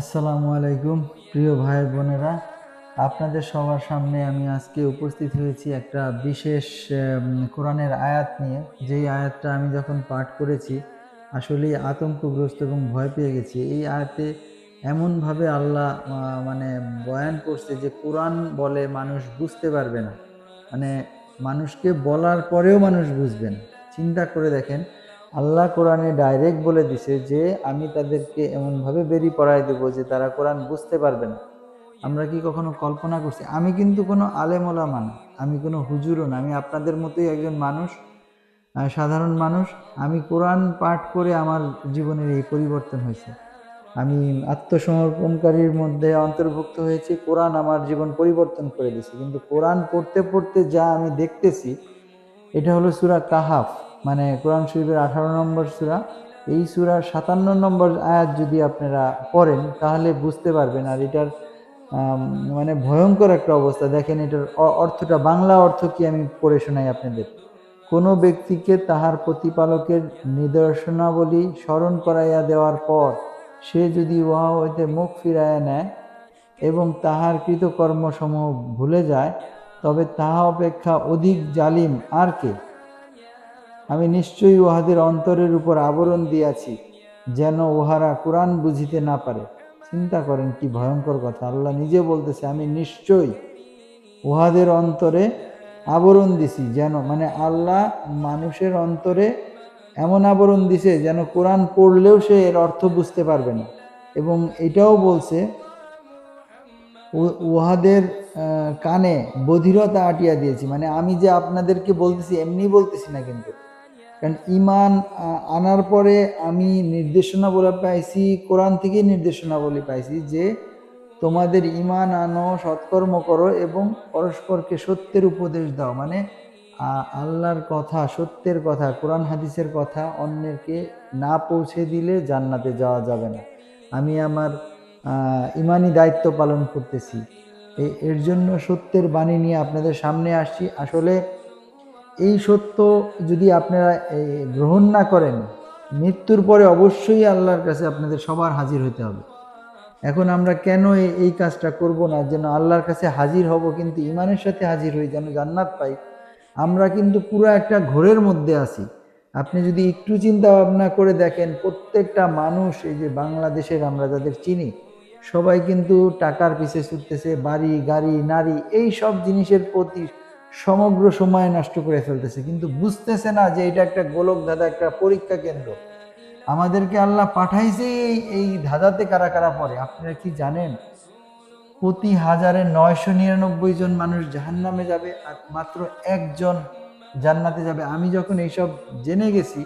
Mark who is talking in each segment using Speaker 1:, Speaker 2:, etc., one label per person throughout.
Speaker 1: আসসালামু আলাইকুম, প্রিয় ভাই বোনেরা। আপনাদের সবার সামনে আমি আজকে উপস্থিত হয়েছি একটা বিশেষ কোরআনের আয়াত নিয়ে। যেই আয়াতটা আমি যখন পাঠ করেছি, আসলেই আতঙ্কগ্রস্ত এবং ভয় পেয়ে গেছি। এই আয়াতে এমনভাবে আল্লাহ মানে বয়ান করছে যে, কোরআন বলে মানুষ বুঝতে পারবে না। মানে মানুষকে বলার পরেও মানুষ বুঝবে না। চিন্তা করে দেখেন আল্লাহ কোরআনে ডাইরেক্ট বলে দিছে যে, আমি তাদেরকে এমনভাবে বেরি পড়াই দেবো যে তারা কোরআন বুঝতে পারবে না। আমরা কি কখনো কল্পনা করছি? আমি কিন্তু কোনো আলেমোলামা মান আমি কোনো হুজুরও না, আমি আপনাদের মতোই একজন মানুষ সাধারণ মানুষ। আমি কোরআন পাঠ করে আমার জীবনের এই পরিবর্তন হয়েছে। আমি আত্মসমর্পণকারীর মধ্যে অন্তর্ভুক্ত হয়েছি, কোরআন আমার জীবন পরিবর্তন করে দিয়েছে কিন্তু কোরআন পড়তে পড়তে যা আমি দেখতেছি, এটা হলো সুরা কাহাফ। মানে কোরআন শরীফের আঠারো নম্বর সুরা, এই সুরার সাতান্ন নম্বর আয়াত যদি আপনারা পড়েন, তাহলে বুঝতে পারবেন। আর এটার মানে ভয়ঙ্কর একটা অবস্থা। দেখেন, এটার অর্থটা, বাংলা অর্থ কি আমি পড়ে শোনাই আপনাদের। কোনো ব্যক্তিকে তাহার প্রতিপালকের নিদর্শনাবলী স্মরণ করাইয়া দেওয়ার পর, সে যদি উহা হইতে মুখ ফিরাইয়া নেয় এবং তাহার কৃতকর্মসমূহ ভুলে যায়, তবে তাহা অপেক্ষা অধিক জালিম আর কে? আমি নিশ্চয়ই উহাদের অন্তরের উপর আবরণ দিয়াছি, যেন উহারা কোরআন বুঝিতে না পারে। চিন্তা করেন কি ভয়ঙ্কর কথা, আল্লাহ নিজে বলতেছে, আমি নিশ্চয়ই উহাদের অন্তরে আবরণ দিছি, যেন মানে আল্লাহ মানুষের অন্তরে এমন আবরণ দিছে, যেন কোরআন পড়লেও সে এর অর্থ বুঝতে পারবে না। এবং এটাও বলছে উহাদের কানে বধিরতা আটিয়া দিয়েছি মানে আমি যে আপনাদেরকে বলতেছি, এমনি বলতেছি না কিন্তু। কারণ ইমান আনার পরে আমি নির্দেশনা বলে পাইছি, কোরআন থেকেই নির্দেশনা বলে পাইছি যে তোমাদের ইমান আনো, সৎকর্ম করো এবং পরস্পরকে সত্যের উপদেশ দাও। মানে আল্লাহর কথা, সত্যের কথা, কোরআন হাদিসের কথা অন্যকে না পৌঁছে দিলে জান্নাতে যাওয়া যাবে না। আমি আমার ইমানি দায়িত্ব পালন করতেছি। এর জন্য সত্যের বাণী নিয়ে আপনাদের সামনে আসছি। আসলে এই সত্য যদি আপনারা গ্রহণ না করেন, মৃত্যুর পরে অবশ্যই আল্লাহর কাছে আপনাদের সবার হাজির হতে হবে। এখন আমরা কেন এই- এই কাজটা করব না, যেন আল্লাহর কাছে হাজির হব, কিন্তু ইমানের সাথে হাজির হই, যেন জান্নাত পাই? আমরা কিন্তু পুরো একটা ঘোরের মধ্যে আছি। আপনি যদি একটু চিন্তা ভাবনা করে দেখেন, প্রত্যেকটা মানুষ, এই যে বাংলাদেশের আমরা যাদের চিনি, সবাই কিন্তু টাকার পিছে ছুটতেছে, বাড়ি, গাড়ি, নারী, এই সব জিনিসের প্রতি সমগ্র সময় নষ্ট করে ফেলতেছে। কিন্তু বুঝতেছে না যে এটা একটা গোলক ধাঁধা, একটা পরীক্ষা কেন্দ্র। আমাদেরকে আল্লাহ পাঠাইছে এই এই ধাঁধাতে কারা কারা পড়ে। আপনারা কি জানেন? প্রতি হাজারে নয়শো নিরানব্বই জন মানুষ জাহান্নামে যাবে আর মাত্র একজন জান্নাতে যাবে। আমি যখন এইসব জেনে গেছি,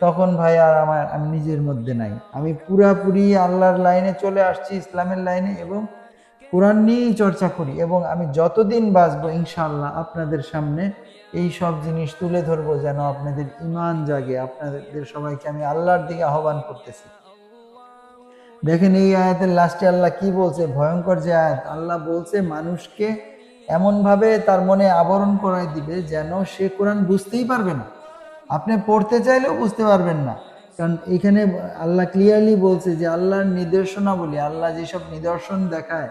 Speaker 1: তখন ভাই আর আমার, আমি নিজের মধ্যে নাই। আমি পুরাপুরি আল্লাহর লাইনে চলে আসছি, ইসলামের লাইনে এবং কোরআন নিয়েই চর্চা করি এবং আমি যতদিন বাঁচবো, ইনশাআল্লাহ আপনাদের সামনে এই সব জিনিস তুলে ধরবো যেন আপনাদের ইমান জাগে, আপনাদের সবাইকে আমি আল্লাহর দিকে আহ্বান করতেছি। দেখেন এই আয়াতের লাস্টে আল্লাহ কি বলছে? ভয়ঙ্কর যে আয়াত। আল্লাহ বলছে, মানুষকে এমনভাবে তার মনে আবরণ করাই দিবে যেন সে কোরআন বুঝতেই পারবে না। আপনি পড়তে চাইলেও বুঝতে পারবেন না। কারণ এখানে আল্লাহ ক্লিয়ারলি বলছে যে, আল্লাহর নির্দেশনা বলি আল্লাহ যেসব নিদর্শন দেখায়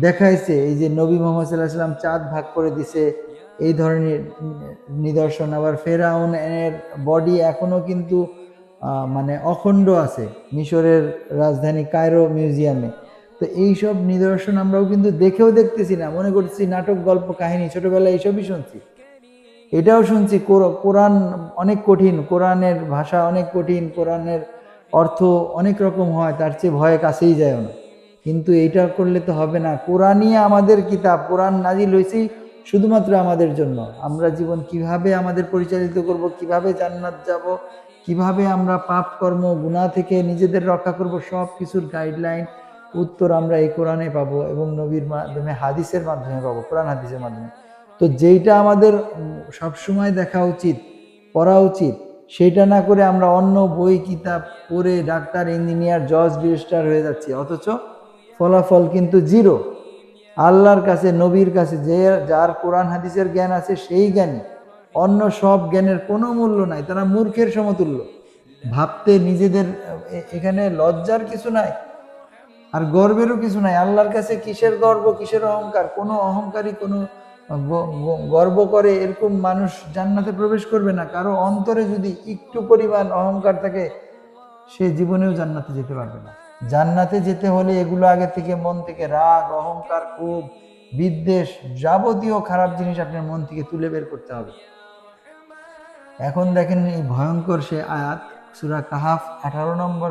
Speaker 1: দেখাইছে এই যে নবী মোহাম্মদ সাল্লাহ সাল্লাম চাঁদ ভাগ করে দিছে, এই ধরনের নিদর্শন। আবার ফেরাউন এর বডি এখনও কিন্তু মানে অখণ্ড আছে, মিশরের রাজধানী কায়রো মিউজিয়ামে তো এই সব নিদর্শন আমরাও কিন্তু দেখেও দেখতেছি না, মনে করছি নাটক, গল্প, কাহিনী, ছোটবেলায় এইসবই শুনছি। এটাও শুনছি, কোর- কোরআন অনেক কঠিন, কোরআনের ভাষা অনেক কঠিন, কোরআনের অর্থ অনেক রকম হয়, তার চেয়ে ভয়ে কাছেই যায় না। কিন্তু এইটা করলে তো হবে না। কোরআনই আমাদের কিতাব, কোরআন নাজিল হয়েছেই শুধুমাত্র আমাদের জন্য। আমরা জীবন কীভাবে আমাদের পরিচালিত করব, কীভাবে জান্নাত যাব, কীভাবে আমরা পাপ কর্ম, গুনাহ থেকে নিজেদের রক্ষা করব, সব কিছুর গাইডলাইন উত্তর আমরা এই কোরআনে পাবো এবং নবীর মাধ্যমে, হাদিসের মাধ্যমে পাবো, কোরআন হাদিসের মাধ্যমে। তো যেইটা আমাদের সবসময় দেখা উচিত, পড়া উচিত সেটা না করে আমরা অন্য বই, কিতাব পড়ে ডাক্তার, ইঞ্জিনিয়ার, জজ, ব্যারিস্টার হয়ে যাচ্ছি। অথচ ফলাফল কিন্তু জিরো। আল্লাহর কাছে, নবীর কাছে যে, যার কোরআন হাদিসের জ্ঞান আছে সেই জ্ঞানী অন্য সব জ্ঞানের কোনো মূল্য নাই, তারা মূর্খের সমতুল্য। ভাবতে নিজেদের এখানে লজ্জার কিছু নাই, আর গর্বেরও কিছু নাই। আল্লাহর কাছে কিসের গর্ব, কিসের অহংকার? কোনো অহংকারী কোনো গর্ব করে এরকম মানুষ জান্নাতে প্রবেশ করবে না। কারও অন্তরে যদি একটু পরিমাণ অহংকার থাকে, সে জীবনেও জান্নাতে যেতে পারবে না। জান্নাতে যেতে হলে এগুলো আগে থেকে মন থেকে রাগ, অহংকার, ক্ষোভ, বিদ্বেষ যাবতীয় খারাপ জিনিস আপনার মন থেকে তুলে বের করতে হবে। এখন দেখেন এই ভয়ঙ্কর সে আয়াত, সুরা কাহাফ, আঠারো নম্বর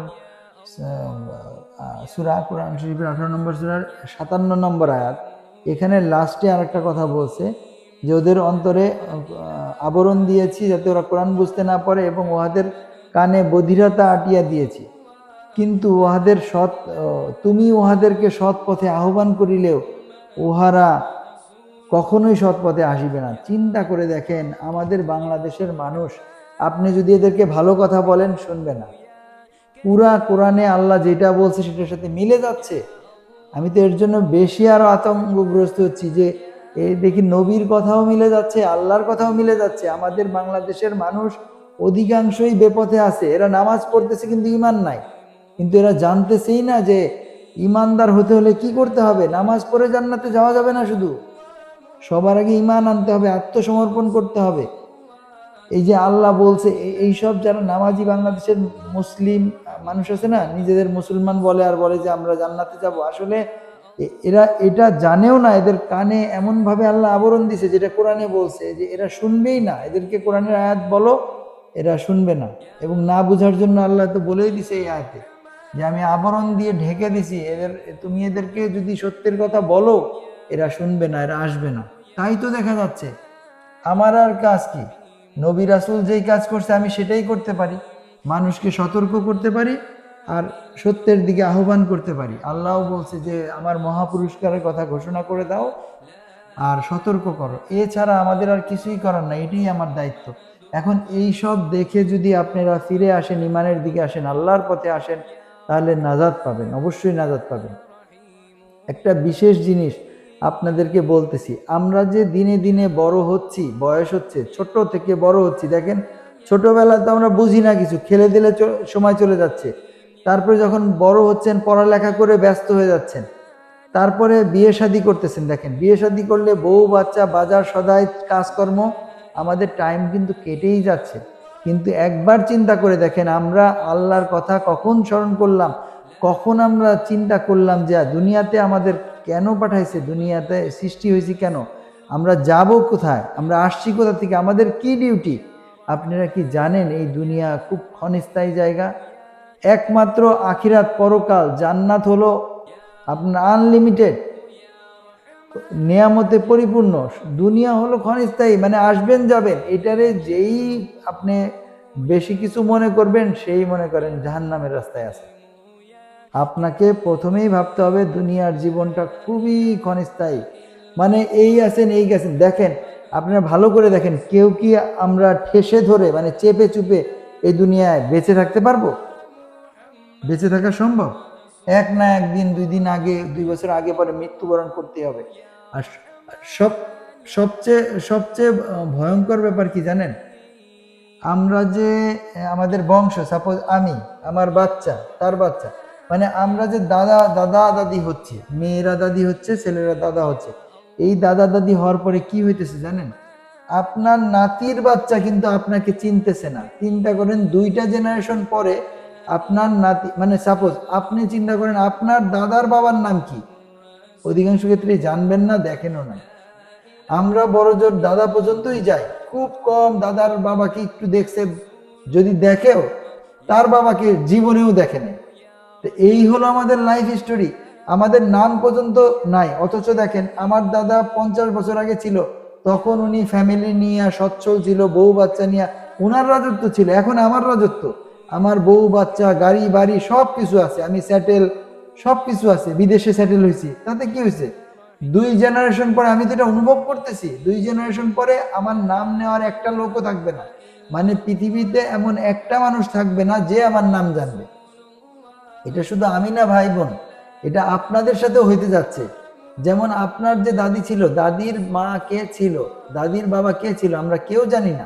Speaker 1: সুরা কোরআন শরীফের আঠারো নম্বর সুরার সাতান্ন নম্বর আয়াত। এখানে লাস্টে আরেকটা কথা বলছে যে ওদের অন্তরে আবরণ দিয়েছি যাতে ওরা কোরআন বুঝতে না পারে এবং ওহাদের কানে বধিরতা আটিয়া দিয়েছি। কিন্তু উহাদের সৎ তুমি উহাদেরকে সৎ পথে আহ্বান করিলেও উহারা কখনোই সৎ পথে আসিবে না। চিন্তা করে দেখেন, আমাদের বাংলাদেশের মানুষ, আপনি যদি এদেরকে ভালো কথা বলেন, শুনবে না। পুরা কোরআনে আল্লাহ যেটা বলছে, সেটার সাথে মিলে যাচ্ছে। আমি তো এর জন্য বেশি আরও আতঙ্কগ্রস্ত হচ্ছি যে এই দেখি নবীর কথাও মিলে যাচ্ছে, আল্লাহর কথাও মিলে যাচ্ছে। আমাদের বাংলাদেশের মানুষ অধিকাংশই বেপথে আছে। এরা নামাজ পড়তেছে কিন্তু ইমান নাই। কিন্তু এরা জানতেছেই না যে ইমানদার হতে হলে কি করতে হবে? নামাজ পড়ে জান্নাতে যাওয়া যাবে না শুধু? সবার আগে ইমান আনতে হবে, আত্মসমর্পণ করতে হবে। এই যে আল্লাহ বলছে, এই- এইসব যারা নামাজি বাংলাদেশের মুসলিম মানুষ আছে না, নিজেদের মুসলমান বলে আর বলে যে আমরা জান্নাতে যাব, আসলে এরা এটা জানেও না, এদের কানে এমন ভাবে আল্লাহ আবরণ দিছে যেটা কোরআনে বলছে, যে এরা শুনবেই না। এদেরকে কোরআনের আয়াত বলো, এরা শুনবে না। এবং না বুঝার জন্য আল্লাহ তো বলেই দিছে এই আয়াতে। যে আমি আবরণ দিয়ে ঢেকে দিছি, এদের, তুমি এদেরকে যদি সত্যের কথা বলো, এরা শুনবে না, এরা আসবে না। তাই তো দেখা যাচ্ছে। আমার আর কাজ কি? নবী রাসুল যেই কাজ করছে, আমি সেটাই করতে পারি। মানুষকে সতর্ক করতে পারি আর সত্যের দিকে আহ্বান করতে পারি। আল্লাহ বলছে যে, আমার মহাপুরস্কারের কথা ঘোষণা করে দাও আর সতর্ক করো। এছাড়া আমাদের আর কিছুই করার না এটাই আমার দায়িত্ব। এখন এই সব দেখে যদি আপনারা ফিরে আসেন ইমানের দিকে আসেন, আল্লাহর পথে আসেন তাহলে নাজাদ পাবেন, অবশ্যই নাজাদ পাবেন। একটা বিশেষ জিনিস আপনাদেরকে বলতেছি, আমরা যে দিনে দিনে বড় হচ্ছি, বয়স হচ্ছে, ছোট থেকে বড় হচ্ছি, দেখেন ছোটবেলায় তো আমরা বুঝি না কিছু, খেলে দিলে সময় চলে যাচ্ছে। তারপরে যখন বড় হচ্ছেন, পড়ালেখা করে ব্যস্ত হয়ে যাচ্ছেন। তারপরে বিয়ে শাদি করতেছেন, দেখেন, বিয়ে শাদি করলে বউ, বাচ্চা, বাজার, সদাই, কাজকর্ম, আমাদের টাইম কিন্তু কেটেই যাচ্ছে। কিন্তু একবার চিন্তা করে দেখেন, আমরা আল্লাহর কথা কখন স্মরণ করলাম, কখন আমরা চিন্তা করলাম যে দুনিয়াতে আমাদের কেন পাঠাইছে, দুনিয়াতে সৃষ্টি হয়েছি কেন? আমরা যাব কোথায়? আমরা আসছি কোথা থেকে? আমাদের কি ডিউটি? আপনারা কি জানেন, এই দুনিয়া খুব ক্ষণস্থায়ী জায়গা। একমাত্র আখিরাত পরকাল জান্নাত হলো আপনার আনলিমিটেড। নিয়ামতে পরিপূর্ণ। দুনিয়া হলো ক্ষণস্থায়ী মানে আসবেন, যাবেন। এটারে যেই আপনি বেশি কিছু মনে করবেন, সেই মনে করেন জাহান্নামের রাস্তায় আছে। আপনাকে প্রথমেই ভাবতে হবে দুনিয়ার জীবনটা খুবই ক্ষণস্থায়ী। মানে এই আছেন, এই গেছেন। দেখেন, আপনারা ভালো করে দেখেন, কেউ কি আমরা ঠেসে ধরে মানে চেপে চুপে এই দুনিয়ায় বেঁচে থাকতে পারব? বেঁচে থাকা সম্ভব? এক না একদিন, দুই দিন আগে, দুই বছর আগে পরে মৃত্যুবরণ করতে হবে। আর সব, সবচেয়ে সবচেয়ে ভয়ঙ্কর ব্যাপার কি জানেন? আমরা যে, আমাদের বংশ সাপোজ আমি, আমার বাচ্চা, তার বাচ্চা মানে আমরা যে দাদা দাদা দাদি হচ্ছে, মেয়েরা দাদি হচ্ছে, ছেলেরা দাদা হচ্ছে, এই দাদা দাদি হওয়ার পরে কি হইতেছে জানেন? আপনার নাতির বাচ্চা কিন্তু আপনাকে চিনতেছে না। চিন্তা করেন, দুইটা জেনারেশন পরে আপনার নাতি মানে সাপোজ আপনি চিন্তা করেন, আপনার দাদার বাবার নাম কি? অধিকাংশ ক্ষেত্রে জানবেন না, দেখেনও না। আমরা বড় জোর দাদা পর্যন্তই যাই। খুব কম দাদার বাবাকে একটু দেখছে, যদি দেখেও, তার বাবাকে জীবনেও দেখেনি তো এই হলো আমাদের লাইফ স্টোরি আমাদের নাম পর্যন্ত নাই, অথচ দেখেন, আমার দাদা পঞ্চাশ বছর আগে ছিল, তখন উনি ফ্যামিলি নিয়ে সচ্ছল ছিল, বউ বাচ্চা নিয়ে ওনার রাজত্ব ছিল, এখন আমার রাজত্ব। আমার বউ, বাচ্চা, গাড়ি, বাড়ি সব কিছু আছে, আমি স্যাটেল সব কিছু আছে, বিদেশে সেটেল হয়েছি। তাতে কি হয়েছে? দুই জেনারেশন পরে আমি তো এটা অনুভব করতেছি, দুই জেনারেশন পরে আমার নাম নেওয়ার একটা লোকও থাকবে না। মানে পৃথিবীতে এমন একটা মানুষ থাকবে না যে আমার নাম জানবে। এটা শুধু আমি না ভাই বোন, এটা আপনাদের সাথেও হইতে যাচ্ছে। যেমন আপনার যে দাদি ছিল, দাদির মা কে ছিল, দাদির বাবা কে ছিল, আমরা কেউ জানি না।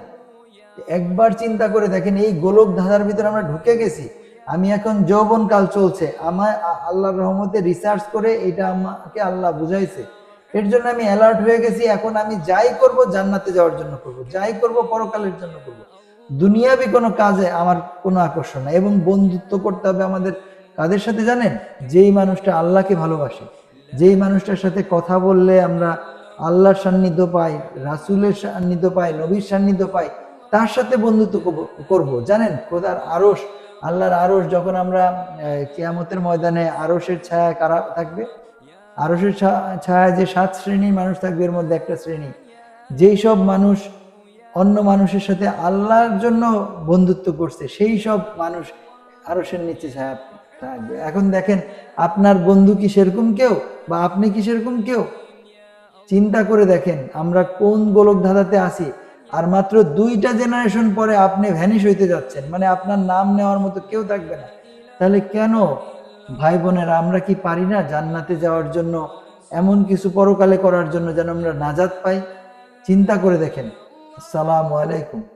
Speaker 1: একবার চিন্তা করে দেখেন, এই গোলক ধাঁধার ভিতরে আমরা ঢুকে গেছি। আমি এখন যৌবনকাল চলছে। আমার আল্লাহর রহমতে রিসার্চ করে এটা আমাকে আল্লাহ বুঝাইছে। এর জন্য আমি অ্যালার্ট হয়ে গেছি। এখন আমি যাই করব, জান্নাতে যাওয়ার জন্য করব। যাই করব, পরকালের জন্য করব। দুনিয়াবি কোনো কাজে আমার কোনো আকর্ষণ নাই। এবং বন্ধুত্ব করতে হবে আমাদের কাদের সাথে জানেন? যেই মানুষটা আল্লাহকে ভালোবাসে। যেই মানুষটার সাথে কথা বললে আমরা আল্লাহর সান্নিধ্য পাই, রাসুলের সান্নিধ্য পাই, নবীর সান্নিধ্য পাই। তার সাথে বন্ধুত্ব করব- জানেন, খোদার আরশ, আল্লাহর আরশ যখন আমরা কিয়ামতের ময়দানে আরশের ছায়া কারা থাকবে? আরশের ছা- ছায়ায় যে সাত শ্রেণির মানুষ থাকবে, এর মধ্যে একটা শ্রেণি। যেই সব মানুষ অন্য মানুষের সাথে আল্লাহর জন্য বন্ধুত্ব করছে, সেই সব মানুষ আরশের নিচে ছায়া থাকবে। এখন দেখেন, আপনার বন্ধু কি সেরকম কেউ বা আপনি কি সেরকম কেউ? চিন্তা করে দেখেন, আমরা কোন গোলক ধাঁধাতে আছি? আর মাত্র দুইটা জেনারেশন পরে আপনি ভ্যানিশ হইতে যাচ্ছেন। মানে আপনার নাম নেওয়ার মতো কেউ থাকবে না। তাহলে কেন ভাই বোনেরা, আমরা কি পারি না জান্নাতে যাওয়ার জন্য, এমন কিছু পরকালে করার জন্য যেন আমরা নাজাত পাই? চিন্তা করে দেখেন। আসসালামু আলাইকুম।